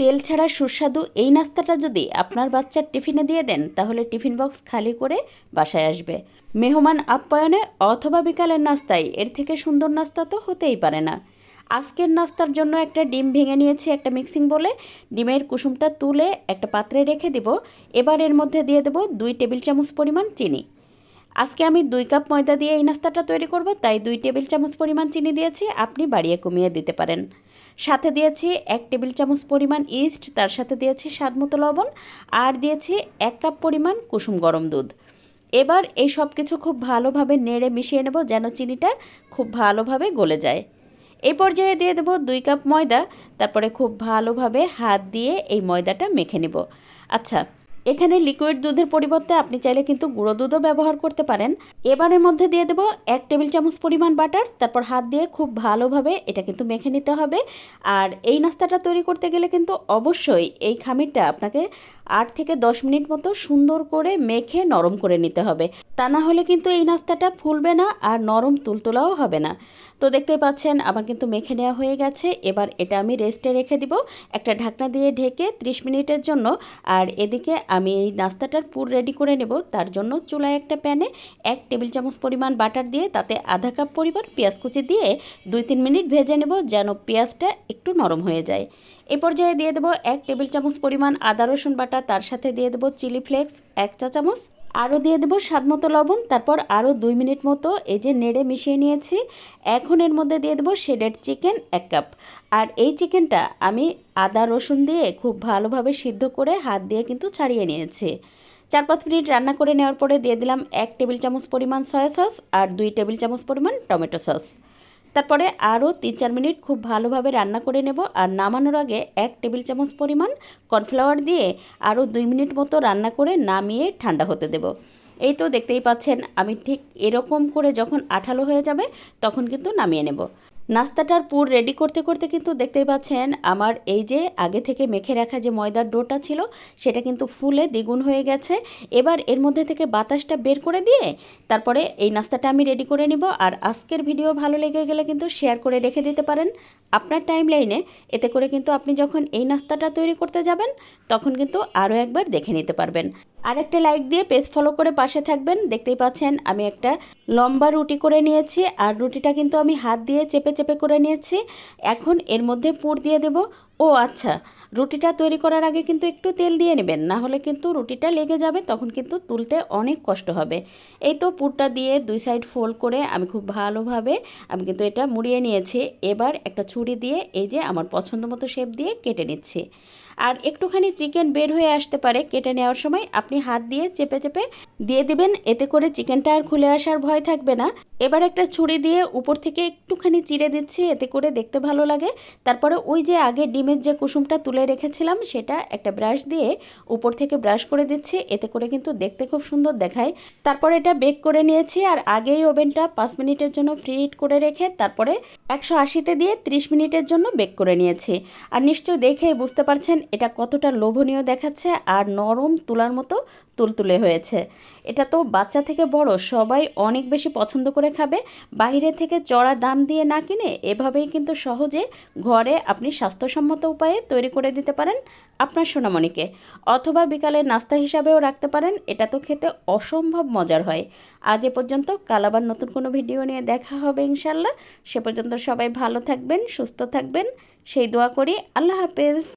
তেল ছাড়া সুস্বাদু এই নাস্তাটা যদি আপনার বাচ্চার টিফিনে দিয়ে দেন, তাহলে টিফিন বক্স খালি করে বাসায় আসবে। মেহমান আপ্যায়নে অথবা বিকালের নাস্তায় এর থেকে সুন্দর নাস্তা তো হতেই পারে না। আজকের নাস্তার জন্য একটা ডিম ভেঙে নিয়েছি একটা মিক্সিং বলে। ডিমের কুসুমটা তুলে একটা পাত্রে রেখে দিব। এবার এর মধ্যে দিয়ে দেবো দুই টেবিল চামচ পরিমাণ চিনি। আজকে আমি দুই কাপ ময়দা দিয়ে এই নাস্তাটা তৈরি করব, তাই দুই টেবিল চামচ পরিমাণ চিনি দিয়েছি, আপনি বাড়িয়ে কমিয়ে দিতে পারেন। সাথে দিয়েছি এক টেবিল চামচ পরিমাণ ইস্ট, তার সাথে দিয়েছি স্বাদ মতো লবণ, আর দিয়েছি এক কাপ পরিমাণ কুসুম গরম দুধ। এবার এই সব কিছু খুব ভালোভাবে নেড়ে মিশিয়ে নেব, যেন চিনিটা খুব ভালোভাবে গলে যায়। এই পর্যায়ে দিয়ে দেবো দুই কাপ ময়দা, তারপরে খুব ভালোভাবে হাত দিয়ে এই ময়দাটা মেখে নেব। আচ্ছা এখানে লিকুইড দুধের পরিবর্তে আপনি চাইলে কিন্তু গুঁড়ো দুধও ব্যবহার করতে পারেন। এবারের মধ্যে দিয়ে দেবো এক টেবিল চামচ পরিমাণ বাটার, তারপর হাত দিয়ে খুব ভালোভাবে এটা কিন্তু মেখে নিতে হবে। আর এই নাস্তাটা তৈরি করতে গেলে কিন্তু অবশ্যই এই খামিরটা আপনাকে আট থেকে দশ মিনিট মতো সুন্দর করে মেখে নরম করে নিতে হবে। তা না হলে কিন্তু এই নাস্তাটা ফুলবে না আর নরম তুলতুলাও হবে না। তো দেখতেই পাচ্ছেন আমার কিন্তু মেখে নেওয়া হয়ে গেছে। এবার এটা আমি রেস্টে রেখে দিব। একটা ঢাকনা দিয়ে ঢেকে 30 মিনিটের জন্য, আর এদিকে আমি এই নাস্তাটার পুর রেডি করে নেব। তার জন্য চুলায় একটা প্যানে এক টেবিল চামচ পরিমাণ বাটার দিয়ে তাতে আধা কাপ পরিমাণ পেঁয়াজ কুচি দিয়ে দুই তিন মিনিট ভেজে নেব যেন পেঁয়াজটা একটু নরম হয়ে যায়। এ পর্যায়ে দিয়ে দেবো এক টেবিল চামচ পরিমাণ আদা রসুন বাটা। তার সাথে দিয়ে দেবো চিলি ফ্লেক্স, এক চা চামচ আরও দিয়ে দেবো স্বাদ মতো লবণ, তারপর আরও দুই মিনিট মতো এই যে নেড়ে মিশিয়ে নিয়েছি। এখন এর মধ্যে দিয়ে দেবো শেডেড চিকেন এক কাপ। আর এই চিকেনটা আমি আদা, রসুন দিয়ে খুব ভালোভাবে সিদ্ধ করে হাত দিয়ে কিন্তু ছাড়িয়ে নিয়েছি। চার পাঁচ মিনিট রান্না করে নেওয়ার পরে দিয়ে দিলাম এক টেবিল চামচ পরিমাণ সয়া সস আর দুই টেবিল চামচ পরিমাণ টমেটো সস। তারপরে আরও তিন চার মিনিট খুব ভালোভাবে রান্না করে নেব আর নামানোর আগে এক টেবিল চামচ পরিমাণ কর্নফ্লাওয়ার দিয়ে আরও দুই মিনিট মতো রান্না করে নামিয়ে ঠান্ডা হতে দেব। এই তো দেখতেই পাচ্ছেন, আমি ঠিক এরকম করে যখন আঠালো হয়ে যাবে তখন কিন্তু নামিয়ে নেব। নাস্তাটার পুর রেডি করতে করতে কিন্তু দেখতেই পাচ্ছেন আমার এই যে আগে থেকে মেখে রাখা যে ময়দার ডোটা ছিল, সেটা কিন্তু ফুলে দ্বিগুণ হয়ে গেছে। এবার এর মধ্যে থেকে বাতাসটা বের করে দিয়ে তারপরে এই নাস্তাটা আমি রেডি করে নিব। আর আজকের ভিডিও ভালো লেগে গেলে কিন্তু শেয়ার করে রেখে দিতে পারেন। আপনার টাইম লাইনে এতে করে কিন্তু আপনি যখন এই নাস্তাটা তৈরি করতে যাবেন, তখন কিন্তু আরও একবার দেখে নিতে পারবেন। আর একটা লাইক দিয়ে পেজ ফলো করে পাশে থাকবেন। দেখতেই পাচ্ছেন, আমি একটা লম্বা রুটি করে নিয়েছি, আর রুটিটা কিন্তু আমি হাত দিয়ে চেপে চেপে করে নিয়েছি। এখন এর মধ্যে পুর দিয়ে দেব। ও আচ্ছা রুটিটা তৈরি করার আগে কিন্তু একটু তেল দিয়ে নেবেন, না হলে কিন্তু রুটিটা লেগে যাবে, তখন কিন্তু তুলতে অনেক কষ্ট হবে। এই তো পুরটা দিয়ে দুই সাইড ফোল্ড করে আমি খুব ভালোভাবে আমি কিন্তু এটা মুড়িয়ে নিয়েছি। এবার একটা ছুরি দিয়ে এই যে আমার পছন্দ মতো শেপ দিয়ে কেটে নিচ্ছি। আর একটুখানি চিকেন বের হয়ে আসতে পারে, কেটে নেওয়ার সময় আপনি হাত দিয়ে চেপে চেপে দিয়ে দিবেন, এতে করে চিকেনটা আর খুলে আসার ভয় থাকবে না। এবার একটা ছুরি দিয়ে উপর থেকে একটুখানি চিড়ে দিচ্ছি, এতে করে দেখতে ভালো লাগে। তারপরে ওই যে আগে ডিমের যে কুসুমটা তুলে রেখেছিলাম, সেটা একটা ব্রাশ দিয়ে উপর থেকে ব্রাশ করে দিচ্ছি, এতে করে কিন্তু দেখতে খুব সুন্দর দেখায়। তারপরে এটা বেক করে নিয়েছি, আর আগেই ওভেনটা পাঁচ মিনিটের জন্য ফ্রি হিট করে রেখে তারপরে একশো আশিতে দিয়ে ত্রিশ মিনিটের জন্য বেক করে নিয়েছি। আর নিশ্চয় দেখেই বুঝতে পারছেন, এটা কতটা লোভনীয় দেখাচ্ছে, আর নরম তুলার মতো তুলতুলে হয়েছে। এটা তো বাচ্চা থেকে বড়, সবাই অনেক বেশি পছন্দ করে খাবে, বাইরে থেকে চড়া দাম দিয়ে না কিনে এভাবেই কিন্তু সহজে ঘরে আপনি স্বাস্থ্যসম্মত উপায়ে তৈরি করে দিতে পারেন আপনার সোনামণিকে। অথবা বিকালে নাস্তা হিসাবেও রাখতে পারেন, এটা তো খেতে অসম্ভব মজার হয়। আজ এ পর্যন্ত, কাল আবার নতুন কোনো ভিডিও নিয়ে দেখা হবে ইনশাল্লাহ সে পর্যন্ত সবাই ভালো থাকবেন, সুস্থ থাকবেন। সেই দোয়া করি, আল্লাহ হাফেজ।